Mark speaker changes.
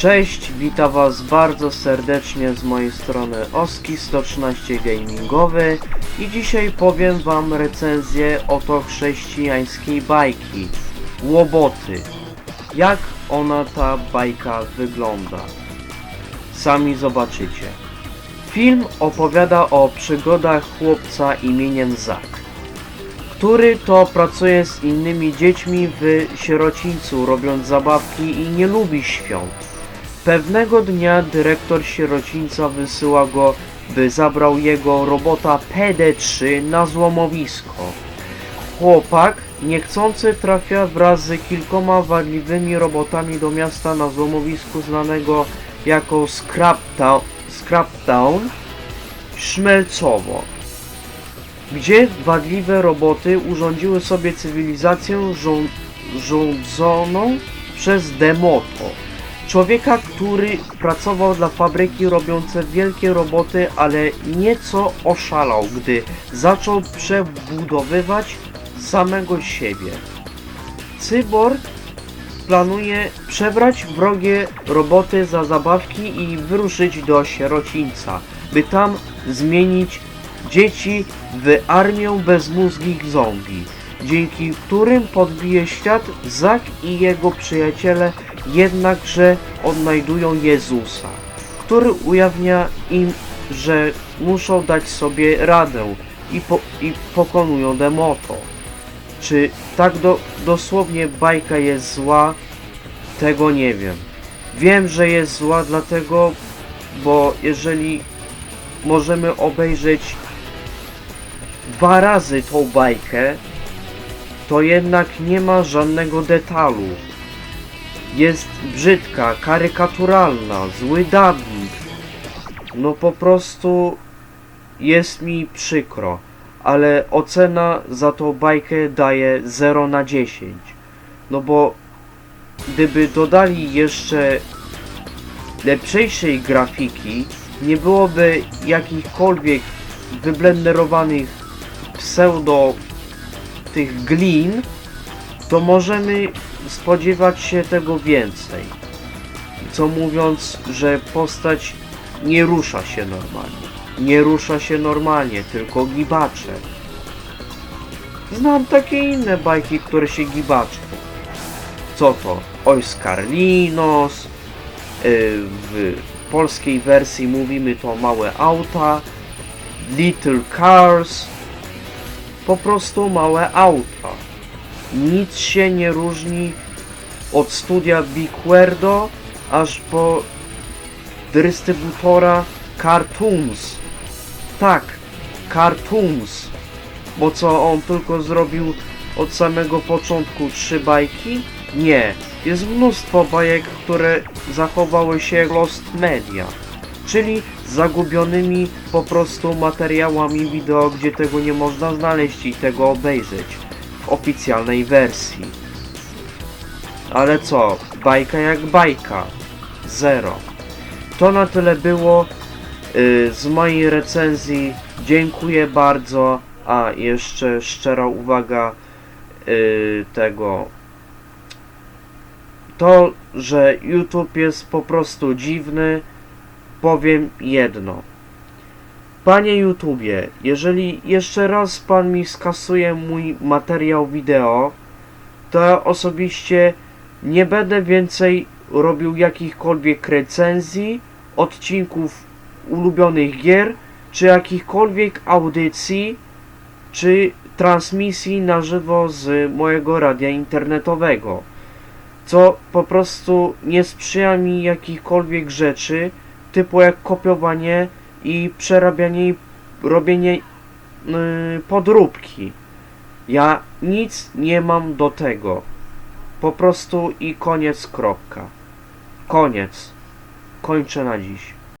Speaker 1: Cześć, witam was bardzo serdecznie z mojej strony Oski 113 Gamingowy i dzisiaj powiem wam recenzję oto chrześcijańskiej bajki Łoboty. Jak ona ta bajka wygląda? Sami zobaczycie. Film opowiada o przygodach chłopca imieniem Zak, który to pracuje z innymi dziećmi w sierocińcu, robiąc zabawki i nie lubi świąt. Pewnego dnia dyrektor sierocińca wysyła go, by zabrał jego robota PD3 na złomowisko. Chłopak niechcący trafia wraz z kilkoma wadliwymi robotami do miasta na złomowisku znanego jako Scraptown, Scraptown Szmelcowo, gdzie wadliwe roboty urządziły sobie cywilizację rządzoną przez Demoto. Człowieka, który pracował dla fabryki robiące wielkie roboty, ale nieco oszalał, gdy zaczął przebudowywać samego siebie. Cyborg planuje przebrać wrogie roboty za zabawki i wyruszyć do sierocińca, by tam zmienić dzieci w armię bezmózgich zombie, dzięki którym podbije świat Zak i jego przyjaciele jednakże odnajdują Jezusa, który ujawnia im, że muszą dać sobie radę i, po, i pokonują Demoto. Czy tak do, dosłownie bajka jest zła? Tego nie wiem. Wiem, że jest zła dlatego, bo jeżeli możemy obejrzeć dwa razy tą bajkę, to jednak nie ma żadnego detalu. Jest brzydka, karykaturalna, zły dubbing. No po prostu jest mi przykro, ale ocena za tą bajkę daje 0 na 10. No bo gdyby dodali jeszcze lepszejszej grafiki, nie byłoby jakichkolwiek wyblenderowanych pseudo tych glin, to możemy spodziewać się tego więcej. Co mówiąc, że postać nie rusza się normalnie. Nie rusza się normalnie, tylko gibacze. Znam takie inne bajki, które się gibaczą. Co to? Oiscarlinos, yy, w polskiej wersji mówimy to małe auta, Little Cars, po prostu małe auta. Nic się nie różni od studia Bigwerdo aż po dystrybutora Cartoons. Tak, Cartoons. Bo co, on tylko zrobił od samego początku trzy bajki? Nie. Jest mnóstwo bajek, które zachowały się Lost Media. Czyli zagubionymi po prostu materiałami wideo, gdzie tego nie można znaleźć i tego obejrzeć oficjalnej wersji. Ale co, bajka jak bajka. Zero. To na tyle było y, z mojej recenzji. Dziękuję bardzo. A jeszcze szczera uwaga y, tego. To, że YouTube jest po prostu dziwny, powiem jedno. Panie YouTubie, jeżeli jeszcze raz pan mi skasuje mój materiał wideo, to ja osobiście nie będę więcej robił jakichkolwiek recenzji, odcinków ulubionych gier, czy jakichkolwiek audycji, czy transmisji na żywo z mojego radia internetowego. Co po prostu nie sprzyja mi jakichkolwiek rzeczy, typu jak kopiowanie i przerabianie i robienie yy, podróbki. Ja nic nie mam do tego. Po prostu i koniec kropka. Koniec. Kończę na dziś.